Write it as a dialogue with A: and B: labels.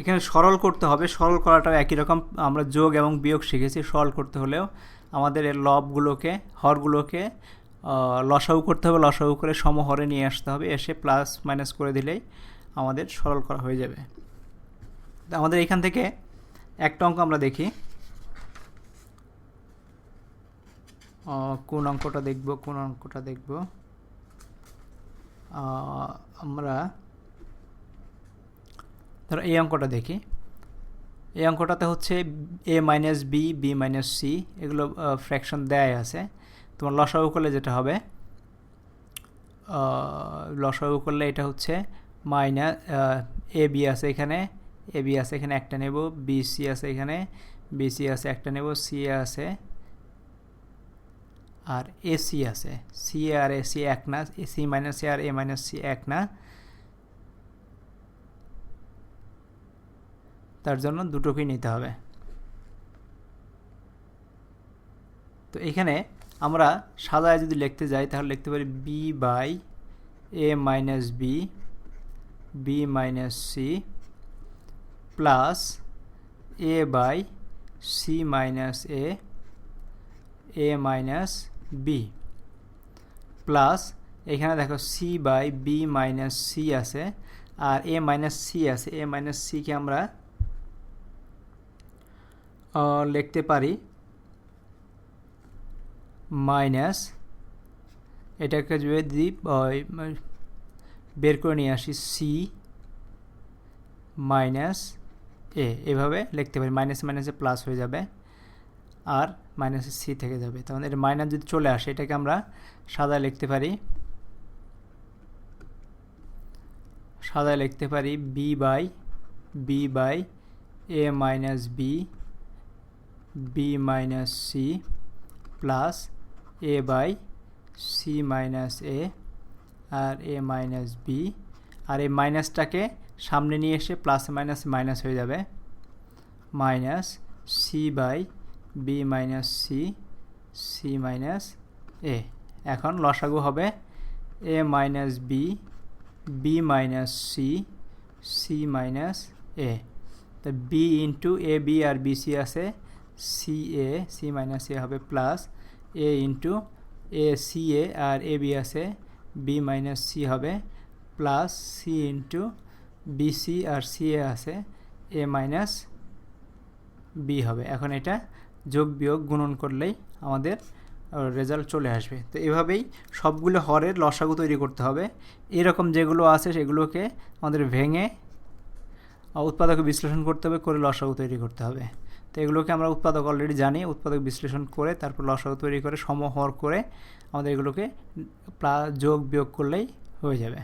A: এখানে সরল করতে হবে। সরল করাটাও একই রকম। আমরা যোগ এবং বিয়োগ শিখেছি। সরল করতে হলেও আমাদের এর লবগুলোকে, হরগুলোকে লসাগু করতে হবে। লসাগু করে সমহরে নিয়ে আসতে হবে। এসে প্লাস মাইনাস করে দিলেই আমাদের সরল করা হয়ে যাবে। আমাদের এখান থেকে একটা অঙ্ক আমরা দেখি। কোন অঙ্কটা দেখব, কোন অঙ্কটা দেখব? আমরা ধরো এই অঙ্কটা দেখি। এই অঙ্কটাতে হচ্ছে A minus B B minus C এগুলো ফ্র্যাকশন দেয় আছে। তোমার লসাগু করলে যেটা হবে লসাগু করলে এটা হচ্ছে মাইনাস এ বি আছে এখানে এ বি আছে এখানে একটা নেব বি সি আছে এখানে বি সি আছে একটা নেব সি আছে, আর এ সি আছে। সি আর এ সি এক না সি মাইনাস এ আর এ মাইনাস সি এক না। তার জন্য দুটোকেই নিতে হবে। তো এখানে আমরা সাদায় যদি লিখতে যাই, তাহলে লিখতে পারি B by A minus B B minus C plus A by C minus A A minus B plus এখানে দেখো C by B minus C আছে, আর এ মাইনাস সি আছে। এ মাইনাস সিকে আমরা লিখতে পারি। মাইনাস, এটাকে যদি বের করে নিয়ে আসি সি মাইনাস এ এভাবে লিখতে পারি। মাইনাস মাইনাসে প্লাস হয়ে যাবে আর মাইনাসে সি থেকে যাবে। তখন এটা মাইনাস যদি চলে আসে, এটাকে আমরা সাদা লিখতে পারি। সাদা লিখতে পারি B by B by A minus B B minus C plus A by C minus A R A minus B আর এই মাইনাসটাকে সামনে নিয়ে এসে প্লাস মাইনাস মাইনাস হয়ে যাবে। Minus C by B minus C C minus A এখন লসাগু হবে A minus B B minus C C minus A তো বি ইন্টু এ বি আর বি সি আছে। C A C minus A হবে plus A into A C A R A B আছে B minus C হবে plus C into B C R C A আছে A minus B হবে। এখন এটা যোগ বিয়োগ গুণন করলেই আমাদের রেজাল্ট চলে আসবে। তো এভাবেই সবগুলো হরের লসাগু তৈরি করতে হবে। এরকম যেগুলো আছে সেগুলোকে আমাদের ভেঙে উৎপাদক বিশ্লেষণ করতে হবে, করে লসাগু তৈরি করতে হবে। তো এগুলোকে আমরা উৎপাদক অলরেডি জানি, উৎপাদক বিশ্লেষণ করে, তারপর লসাগু তৈরি করে, সমহর করে আমাদের এগুলোকে যোগ বিয়োগ করলেই হয়ে যাবে।